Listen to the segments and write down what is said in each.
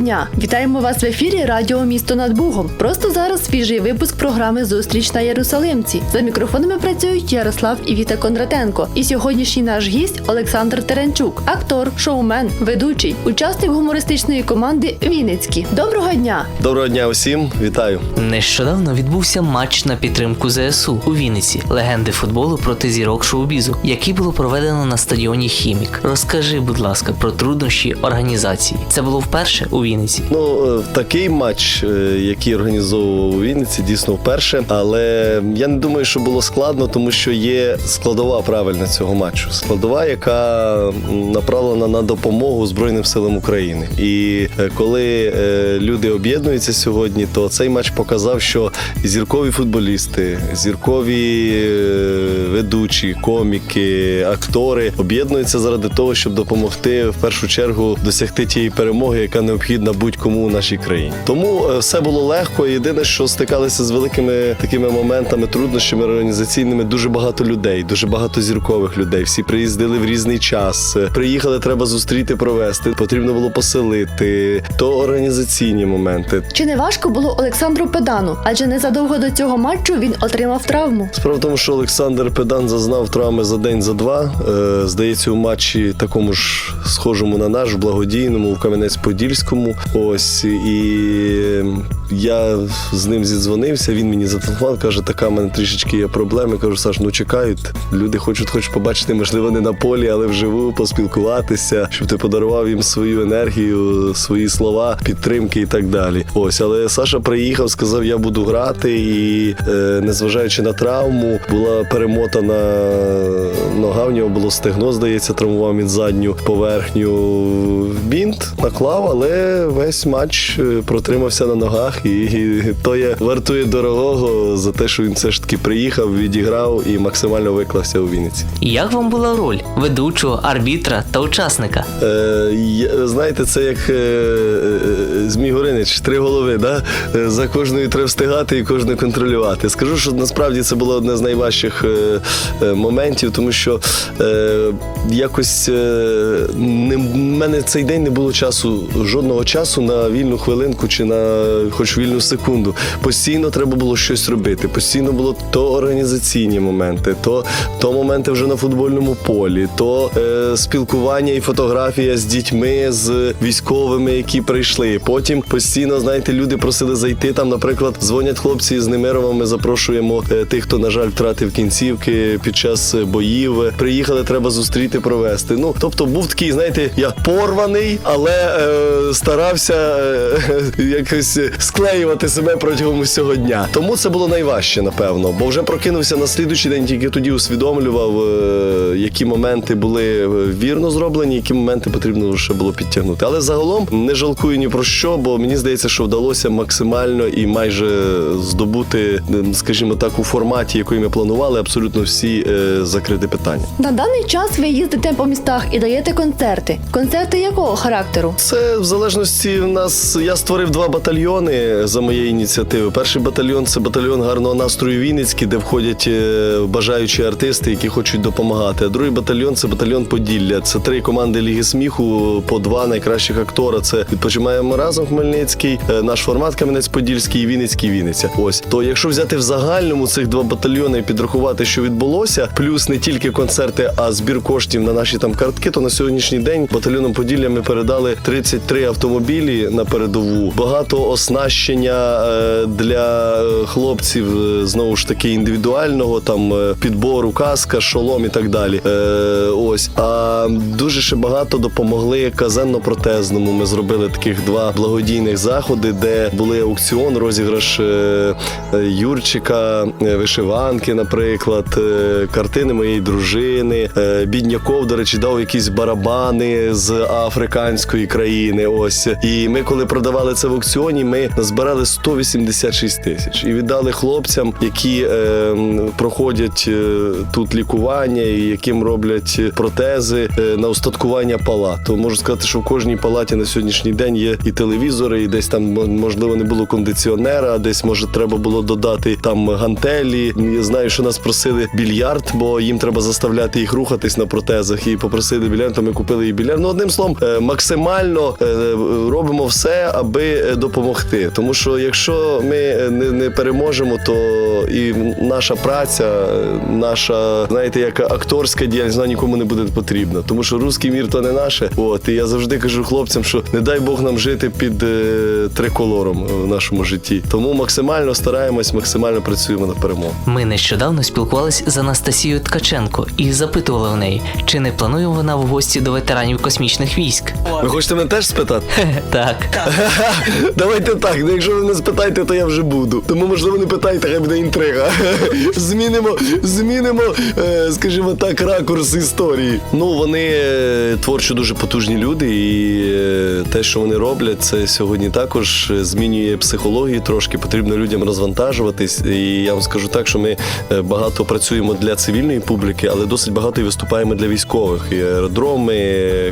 Дня! Вітаємо вас в ефірі Радіо Місто над Бугом. Просто зараз свіжий випуск програми Зустріч на Єрусалимці. За мікрофонами працюють Ярослав і Віта Кондратенко. І сьогоднішній наш гість Олександр Теренчук, актор, шоумен, ведучий, учасник гумористичної команди Вінницькі. Доброго дня! Доброго дня усім, вітаю. Нещодавно відбувся матч на підтримку ЗСУ у Вінниці, легенди футболу проти зірок шоу-бізу, який було проведено на стадіоні Хімік. Розкажи, будь ласка, про труднощі організації. Це було вперше у Вінниці. Ну, е, такий матч, е, який організовував у Вінниці, дійсно вперше. Але я не думаю, що було складно, тому що є складова правильна цього матчу. Складова, яка направлена на допомогу Збройним силам України. І е, коли люди об'єднуються сьогодні, то цей матч показав, що зіркові футболісти, зіркові ведучі, коміки, актори об'єднуються заради того, щоб допомогти в першу чергу досягти тієї перемоги, яка необхідна будь-кому в нашій країні. Тому е, все було легко. Єдине, що стикалися з великими такими моментами, труднощами організаційними. Дуже багато людей, дуже багато зіркових людей. Всі приїздили в різний час. Приїхали, треба зустріти, провести. Потрібно було поселити. То організаційні моменти. Чи не важко було Олександру Педану? Адже незадовго до цього матчу він отримав травму. Справа в тому, що Олександр Педан зазнав травми за день за два. Е, здається, у матчі такому ж схожому на наш, благодійному, в Кам'янець-Подільському. Ось і я з ним зідзвонився. Він мені зателефонував, каже, така в мене трішечки є проблеми. Кажу, Саш, ну чекають. Люди хочуть, хоч побачити, можливо, не на полі, але вживу поспілкуватися, щоб ти подарував їм свою енергію, свої слова, підтримки і так далі. Ось, але Саша приїхав, сказав, я буду грати, і е, незважаючи на травму, була перемотана нога. В нього було стегно, здається, травмував він задню поверхню. Бінт наклав, але весь матч е, протримався на ногах, і, і то є вартує дорогого за те, що він все ж таки приїхав, відіграв і максимально виклався у Вінниці. Як вам була роль ведучого, арбітра та учасника? Е, знаєте, це як е, е, Змій Горинич, три голови. Да? Е, За кожною треба встигати і кожну контролювати. Скажу, що насправді це було одне з найважчих е, е, моментів, тому що е, якось е, не, в мене цей день не було часу, жодного часу на вільну хвилинку чи на хоч вільну секунду. Постійно треба було щось робити. Постійно було то організаційні моменти, то, то моменти вже на футбольному полі, то е, спілкування і фотографія з дітьми, з військовими, які прийшли. Потім постійно, знаєте, люди просили зайти. Там, наприклад, дзвонять хлопці з Немирова. Ми запрошуємо е, тих, хто, на жаль, втратив кінцівки під час боїв. Приїхали, треба зустріти, провести. Ну, тобто, був такий, знаєте, я порваний, але е, старався е, якось склеювати себе протягом усього дня. Тому це було найважче, напевно, бо вже прокинувся на слідуючий день, тільки тоді усвідомлював, е, які моменти були е, вірно зроблені, які моменти потрібно ще було підтягнути. Але загалом не жалкую ні про що, бо мені здається, що вдалося максимально і майже здобути, е, скажімо так, у форматі, який ми планували, абсолютно всі е, закрити питання. На даний час ви їздите по містах і даєте концерти. Концерти якого характеру? Це в залежності в нас. Я створив два батальйони за моєї ініціативи. Перший батальйон це батальйон гарного настрою Вінницький, де входять е, бажаючі артисти, які хочуть допомагати. А другий батальйон це батальйон Поділля. Це три команди Ліги сміху, по два найкращих актора. Це відпочиваємо разом Хмельницький, е, наш формат Кам'янець-Подільський і Вінницький Вінниця. Ось то, якщо взяти в загальному цих два батальйони і підрахувати, що відбулося, плюс не тільки концерти, а збір коштів на наші там картки, то на сьогоднішній день батальйоном Поділля ми передали 33 автомобілі на передову, багато оснащення е, для хлопців е, знову ж таки індивідуального там е, підбору, каска, шолом і так далі. Ось а дуже ще багато допомогли казенно-протезному. Ми зробили таких два благодійних заходи, де були аукціон, розіграш Юрчика, вишиванки, наприклад, картини моєї дружини. Бідняков, до речі, дав якісь барабани з африканської країни. Ось і ми, коли продавали це в аукціоні, ми збирали 186 тисяч і віддали хлопцям, які е, проходять е, тут лікування і яким роблять протези е, на устаткування палат. То можу сказати, що в кожній палаті на сьогоднішній день є і телевізори, і десь там можливо не було кондиціонера, десь може треба було додати там гантелі. Я знаю, що нас просили більярд, бо їм треба заставляти їх рухатись на протезах. І попросили більярд, то ми купили і більярд. Ну одним словом, е, максимально е, робимо все, аби е, допомогти. Тому що якщо ми е, не, не переможемо, то і наша праця, е, наша, знаєте, як акторська діяльність, вона нікому не буде потрібна. Тому що русський мір то не наше. От і я завжди кажу хлопцям, що не дай Бог нам жити під е, триколором в нашому житті. Тому максимально стараємось, максимально працюємо на перемогу. Ми нещодавно спілкувались з Анастасією Ткаченко і запитували в неї, чи не планує вона в гості до ветеранів космічних військ. Ви хочете мене теж спитати? Так. Давайте так. Ну, якщо ви не спитаєте, то я вже буду. Тому можливо не питайте, хай буде інтрига. Змінимо, змінимо, е, скажімо так, ракурс історії. Ну вони е, творчо дуже потужні люди, і е, те, що вони роблять, це сьогодні також змінює психологію. Трошки потрібно людям розвантажуватись. І я вам скажу так, що ми багато працюємо для цивільної публіки, але досить багато і виступаємо для військових. І аеродроми,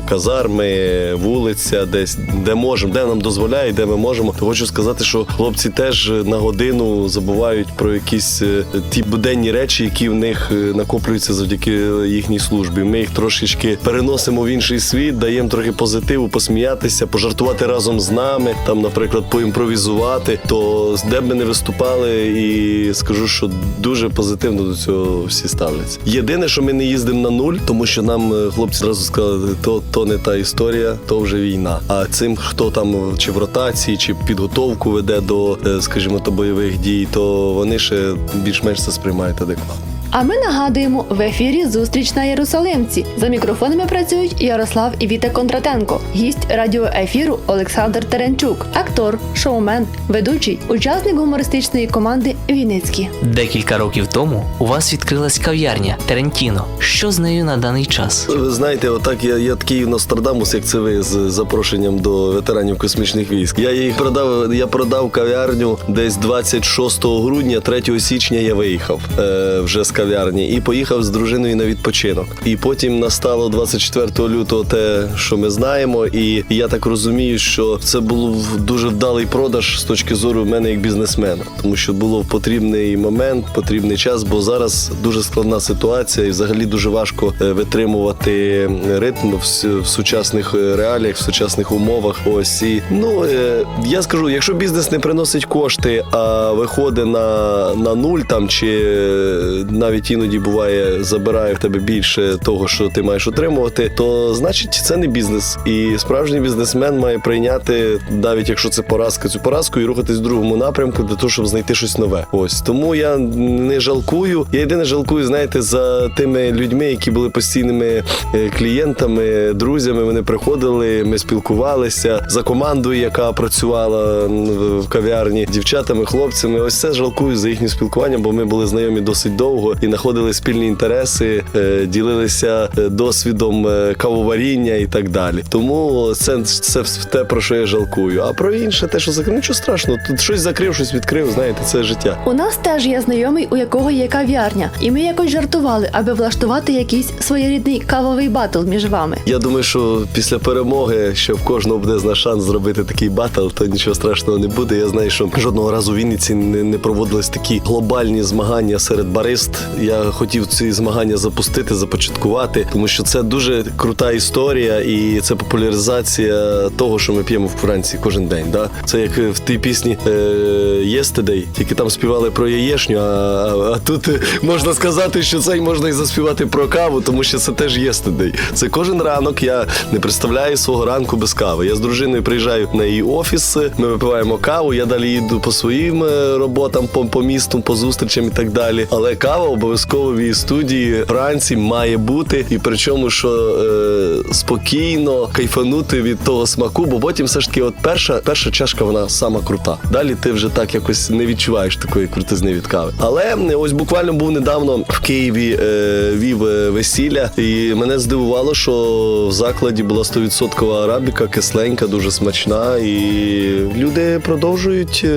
казарми, вулиця, десь де можемо, де нам дозволяє, де ми можемо. То хочу сказати, що хлопці теж на годину забувають про якісь е, ті буденні речі, які в них е, накоплюються завдяки їхній службі. Ми їх трошечки переносимо в інший світ, даємо трохи позитиву, посміятися, пожартувати разом з нами, там, наприклад, поімпровізувати. То де б ми не виступали, і скажу, що дуже позитивно до цього всі ставляться. Єдине, що ми не їздимо на нуль, тому що нам е, хлопці зразу сказали, то, то не та історія, то вже війна. А цим, хто там чи в ротації, чи підготовку веде до, е, скажімо, то бойових дій, то вони ще більш-менш це сприймають адекватно. А ми нагадуємо в ефірі зустріч на Єрусалимці. За мікрофонами працюють Ярослав і Віта Кондратенко, гість радіоефіру Олександр Теренчук, актор, шоумен, ведучий, учасник гумористичної команди Вінницькі. Декілька років тому у вас відкрилась кав'ярня Терентіно. Що з нею на даний час? Ви знаєте, отак я, я такий Нострадамус, як це ви з запрошенням до ветеранів космічних військ. Я їх продав. Я продав кав'ярню десь 26 грудня, 3 січня я виїхав е, вже з кав'ярні і поїхав з дружиною на відпочинок. І потім настало 24 лютого те, що ми знаємо. І я так розумію, що це був дуже вдалий продаж з точки зору мене як бізнесмена, тому що було потрібний момент, потрібний час, бо зараз дуже складна ситуація, і взагалі дуже важко е, витримувати ритм в, сучасних е, реаліях, в сучасних умовах. Ось і ну е, я скажу, якщо бізнес не приносить кошти, а виходить на, на нуль там чи е, навіть іноді буває забирає в тебе більше того, що ти маєш отримувати, то значить це не бізнес. І справжній бізнесмен має прийняти, навіть якщо це поразка, цю поразку і рухатись в другому напрямку для того, щоб знайти щось нове. Ось тому я не жалкую. Я єдине жалкую, знаєте, за тими людьми, які були постійними е, клієнтами, друзями. Вони приходили, ми спілкувалися за командою, яка працювала в- кав'ярні, дівчатами, хлопцями. Ось це жалкую за їхнє спілкування, бо ми були знайомі досить довго і знаходили спільні інтереси, е, ділилися е, досвідом е, кавоваріння і так далі. Тому це, це те, про що я жалкую. А про інше, те, що закрив, нічого страшного. Тут щось закрив, щось відкрив. Знаєте, це життя. У нас теж є знайомий, у якого є кав'ярня, і ми якось жартували, аби влаштувати якийсь своєрідний кавовий батл між вами. Я думаю, що після перемоги, що в кожного буде зна шанс зробити такий батл, то нічого страшного не буде. Я знаю, що жодного разу в Вінниці не, не проводились такі глобальні змагання серед барист. Я хотів ці змагання запустити, започаткувати, тому що це дуже крута історія, і це популяризація того, що ми п'ємо в Франції кожен день. Да? Це як в тій пісні е, Yesterday, тільки там співали про яєшню, а, а, тут е, можна сказати, що це можна і заспівати про каву, тому що це теж Yesterday. Це кожен ранок. Я не представляю свого ранку без кави. Я з дружиною приїжджаю на її офіс, ми випиваємо каву. Я далі їду по своїм е, роботам, по, по місту, по зустрічам і так далі. Але кава обов'язково в її студії вранці має бути. І причому, що е, спокійно кайфанути від того смаку, бо потім все ж таки, от перша, перша чашка, вона сама крута. Далі ти вже так якось не відчуваєш такої крутизни від кави. Але е, ось буквально був недавно в Києві е, вів е, весілля, і мене здивувало, що в закладі була 100% арабіка, кисленька, дуже смачна. І люди продовжують, е,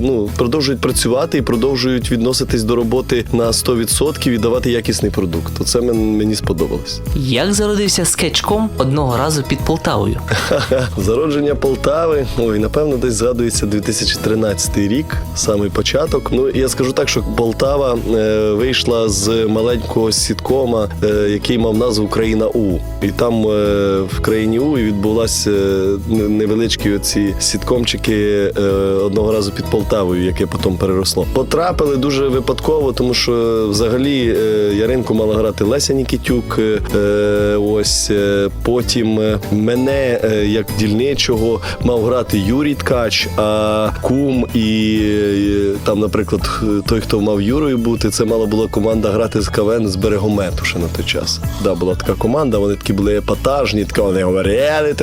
ну, продовжують працювати і продовжують відноситись до роботи на 100% і давати якісний продукт. Оце мен- мені сподобалось. Як зародився скетчком одного разу під Полтавою? Зародження Полтави. Ой, напевно, десь згадується 2013 рік, самий початок. Ну я скажу так, що Полтава е, вийшла з маленького сіткома, е, який мав назву Країна У. І там е, в країні У відбулася е, невеличкі оці сіткомчики е, одного разу під Полтавою, яке потім переросло. Потрапили дуже випадково, тому що взагалі е, Яринку мала грати Леся Нікітюк. е, Ось е, потім мене як дільничого мав грати Юрій Ткач, а кум і там, наприклад, той, хто мав Юрою бути, це мала була команда грати з КВН з берегомету ще на той час. Да, була така команда, вони такі були епатажні, така вони говорили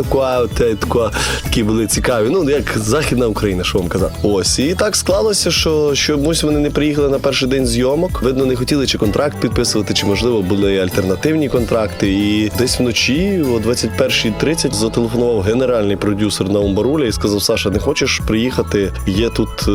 е, така, такі були цікаві. Ну, як Західна Україна, що вам казати. Ось. І так склалося, що чомусь вони не приїхали на перший день зйомок. Видно, не хотіли чи контракт підписувати, чи можливо були альтернативні контракти. І десь вночі, о 21.30, зателефонував генеральний продюсер Наум Баруля і сказав: Саша, не хочеш приїхати? Є тут е,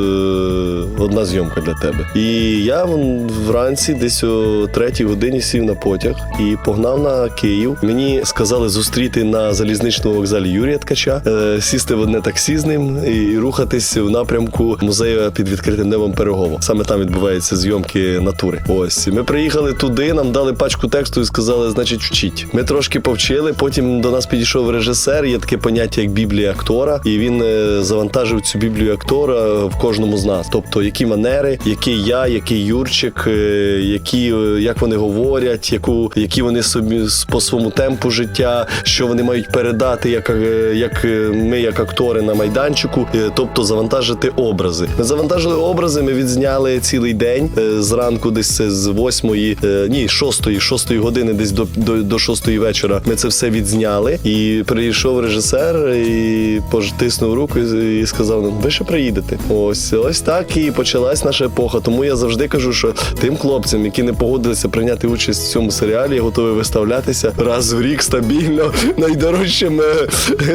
одна зйомка для тебе. І я вон вранці, десь о третій годині сів на потяг і погнав на Київ. Мені сказали зустріти на залізничному вокзалі Юрія Ткача, е, сісти в одне таксі з ним і рухатись в напрямку музею під відкритим небом Пирогово. Саме там відбуваються зйомки натури. Ось ми приїхали туди, нам дали пачку тексту і сказали, значить, вчіть. Ми трошки повчили. Потім до нас підійшов режисер. Є таке поняття як біблія актора, і він е, завантажив цю біблію актора в кожному з нас. Тобто, які манери, який я, який Юрчик, е, які е, як вони говорять, яку які вони собі по своєму темпу життя, що вони мають передати, як, е, як е, ми, як актори на майданчику, е, тобто завантажити образи. Ми завантажили образи. Ми відзняли цілий день е, зранку, десь це з восьмої, е, ні, шостої, шостої години, десь до, до, до шостої вечора. Ми це все відзняли. І прийшов режисер і потиснув руку і, сказав нам: ви ще приїдете. Ось ось так і почалась наша епоха. Тому я завжди кажу, що тим хлопцям, які не погодилися прийняти участь в цьому серіалі, я готовий виставлятися раз в рік стабільно найдорожчим, е,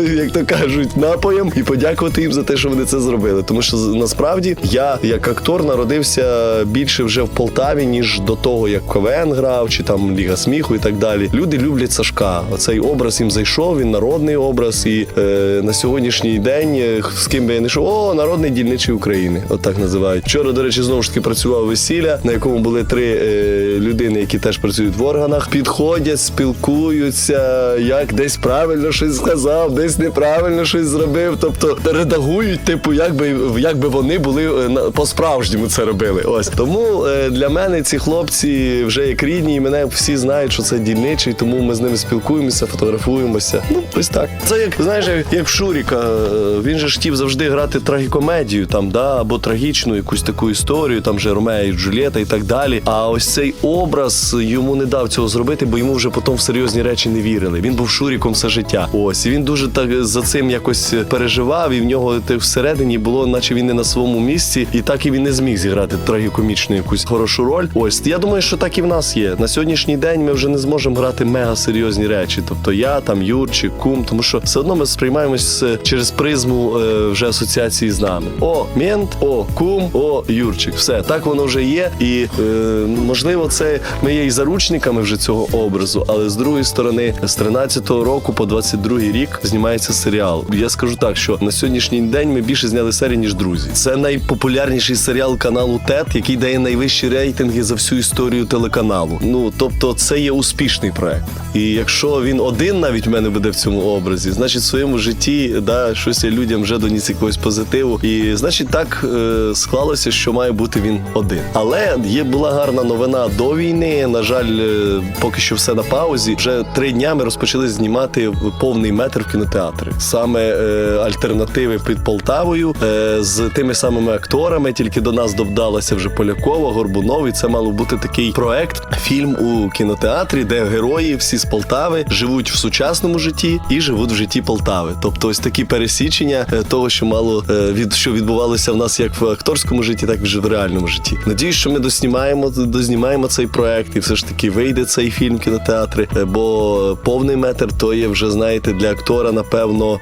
як то кажуть, напоєм і подякувати їм за те, що вони це зробили. Тому що насправді я, як актор, народився більше вже в Полтаві, ніж до того, як КВН грав, чи там Ліга сміху і так далі. Люди люблять Сашка. Оцей образ їм зайшов. Він народний образ. І е, на сьогоднішній день е, з ким би я не йшов, о, народний дільничий України. От так називають. Вчора, до речі, знову ж таки працював весілля, на якому були три е, людини, які теж працюють в органах. Підходять, спілкуються, як десь правильно щось сказав, десь неправильно щось зробив. Тобто редагують, типу, як би, як вони були е, на- по-справжньому це робили. Ось тому е, для мене ці хлопці вже як рідні, і мене всі знають, що це дільничий, тому ми з ними спілкуємося, фотографуємося. Ну, ось так. Це як знаєш, як- Шуріка. е, Він же ж хотів завжди грати трагікомедію, там, да, або трагічну якусь таку історію, там же Ромео і Джульєта і так далі. А ось цей образ йому не дав цього зробити, бо йому вже потім в серйозні речі не вірили. Він був Шуріком все життя. Ось і він дуже так за цим якось переживав, і в нього те всередині було, наче він не на своєму місці, і так і він не зміг зіграти трагікомічну якусь хорошу роль. Ось я думаю, що так і в нас є. На сьогоднішній день ми вже не зможемо грати мега серйозні речі. Тобто я там Юрчик, кум, тому що все одно ми сприймаємось е, через призму е, вже асоціації з нами. О, мент, о, кум, о, Юрчик. Все так воно вже є. І е, можливо, це ми є і заручниками вже цього образу, але з другої сторони, з 13-го року по 22-й рік знімається серіал. Я скажу так, що на сьогоднішній день ми більше зняли серій, ніж друзі. Це найпопулярніший серіал каналу ТЕТ, який дає найвищі рейтинги за всю історію телеканалу. Ну тобто, це є успішний проект. І якщо він один навіть мене буде в цьому образі, значить в своєму житті да, щось я людям вже доніс якогось позитиву. І значить так е, склалося, що має бути він один. Але є була гарна новина до війни. На жаль, е, поки що все на паузі. Вже три дня ми розпочали знімати повний метр в кінотеатрі. Саме е, альтернативи під Полтавою е, з тими самими акторами. Тільки до нас додалася вже Полякова, Горбунов, і це мало бути такий проект, фільм у кінотеатрі, де герої всі з Полтави живуть в сучасному житті і живуть в житті Полтави. Тобто, ось такі пересічення е, того, що мало е, від що відбувалося в нас як в акторському житті, так і в реальному житті. Надіюсь, що ми доснімаємо дознімаємо цей проект, і все ж таки вийде цей фільм кінотеатри. е, Бо повний метр то є вже знаєте для актора, напевно,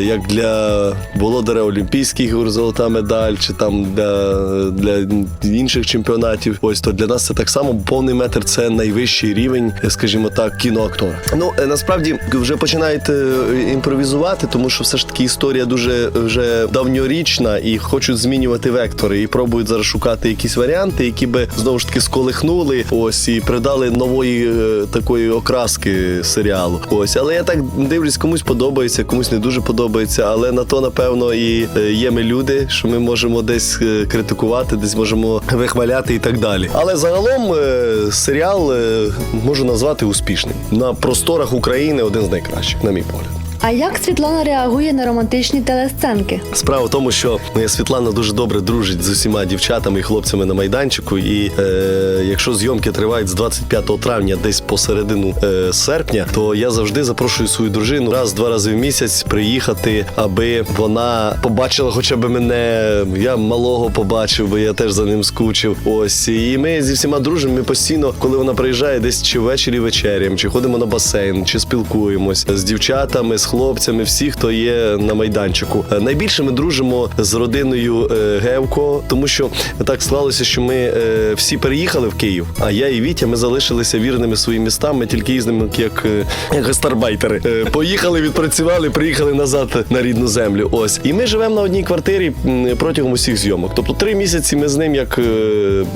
як для володаря Олімпійських золота медаль, чи там для, для інших чемпіонатів. Ось то для нас це так само. Повний метр це найвищий рівень, е, скажімо так, кіноактора. Ну е, насправді вже починають е, імпровізувати, тому що все ж таки історія дуже вже давньорічна і хочуть змінювати вектори, і пробують зараз шукати якісь варіанти, які би знову ж таки сколихнули ось і придали нової е, такої окраски серіалу. Ось, але я так дивлюсь, комусь подобається, комусь не дуже подобається. Але на то напевно і е, є ми люди, що ми можемо десь е, критикувати, десь можемо вихваляти і так далі. Але загалом е, серіал е, можу назвати успішним на просторах України один з найкращих, на мій погляд. А як Світлана реагує на романтичні телесценки? Справа в тому, що моя Світлана дуже добре дружить з усіма дівчатами і хлопцями на майданчику. І е, якщо зйомки тривають з 25 травня, десь посередину е, серпня, то я завжди запрошую свою дружину раз-два рази в місяць приїхати, аби вона побачила хоча б мене. Я малого побачив, бо я теж за ним скучив. Ось і ми зі всіма дружимо. Ми постійно, коли вона приїжджає, десь чи ввечері вечерям, чи ходимо на басейн, чи спілкуємось з дівчатами, з хлопцями, всі, хто є на майданчику. Е, Найбільше ми дружимо з родиною е, Гевко, тому що так склалося, що ми е, всі переїхали в Київ. А я і Вітя ми залишилися вірними своїм містам. Ми тільки їздимо як, гастарбайтери. Поїхали, відпрацювали, приїхали назад на рідну землю. Ось і ми живемо на одній квартирі протягом усіх зйомок. Тобто три місяці ми з ним як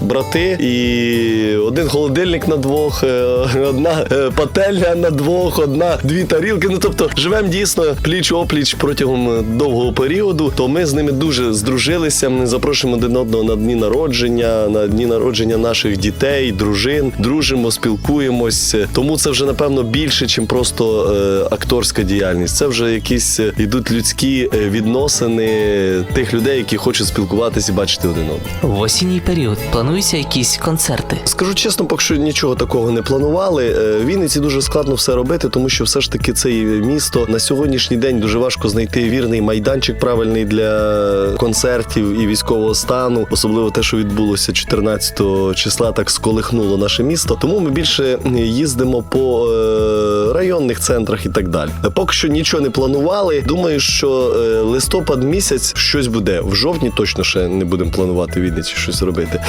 брати, і один холодильник на двох, одна пательня на двох, одна дві тарілки. Ну тобто живемо дійсно пліч опліч протягом е, довгого періоду. То ми з ними дуже здружилися. Ми запрошуємо один одного на дні народження, на дні народження наших дітей, дружин. Дружимо, спілкуємось. Тому це вже напевно більше, ніж просто е, акторська діяльність. Це вже якісь е, йдуть людські е, відносини тих людей, які хочуть спілкуватися і бачити один одного. В осінній період плануються якісь концерти. Скажу чесно, поки що нічого такого не планували. В Вінниці дуже складно все робити, тому що все ж таки це є місто на сьогоднішній день дуже важко знайти вірний майданчик правильний для концертів і військового стану, особливо те, що відбулося 14 числа, так сколихнуло наше місто. Тому ми більше їздимо по е, районних центрах і так далі. Поки що нічого не планували. Думаю, що е, листопад місяць щось буде. В жовтні точно ще не будемо планувати в Вінниці щось робити.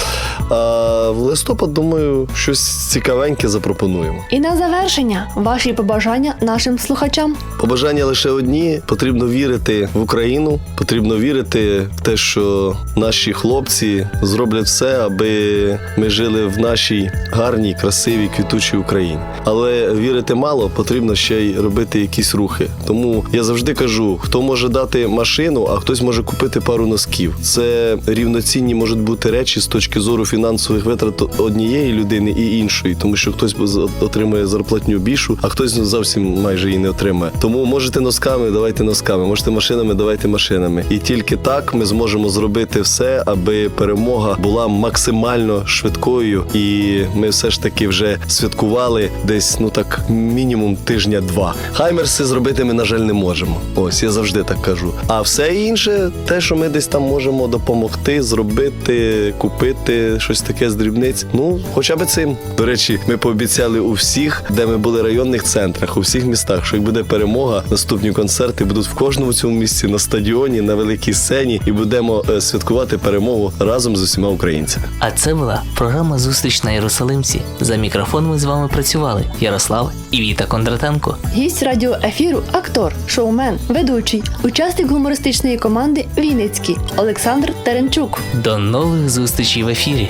А в листопад, думаю, щось цікавеньке запропонуємо. І на завершення ваші побажання нашим слухачам. Побажання лише одні: потрібно вірити в Україну, потрібно вірити в те, що наші хлопці зроблять все, аби ми жили в нашій гарній, красивій, квітучій Україні. Але вірити мало, потрібно ще й робити якісь рухи. Тому я завжди кажу: хто може дати машину, а хтось може купити пару носків. Це рівноцінні можуть бути речі з точки зору фінансових витрат однієї людини і іншої, тому що хтось отримує зарплатню більшу, а хтось зовсім майже її не отримає. Тому можете носками, давайте носками, можете машинами, давайте машинами. І тільки так ми зможемо зробити все, аби перемога була максимально швидкою, і ми все ж таки вже святкували десь ну так мінімум тижня-два. Хаймерси зробити ми, на жаль, не можемо. Ось я завжди так кажу. А все інше, те, що ми десь там можемо допомогти, зробити, купити щось таке з дрібниць. Ну, хоча б цим. До речі, ми пообіцяли у всіх, де ми були районних центрах, у всіх містах, що як буде перемога, наступні концерти будуть в кожному цьому місці на стадіоні, на великій сцені, і будемо е, святкувати перемогу разом з усіма українцями. А це була програма Зустріч на Єрусалимці. За мікрофоном з вами працювали Ярослав і Віта Кондратенко. Гість радіоефіру, актор, шоумен, ведучий, учасник гумористичної команди Вінницький Олександр Теренчук. До нових зустрічей в ефірі.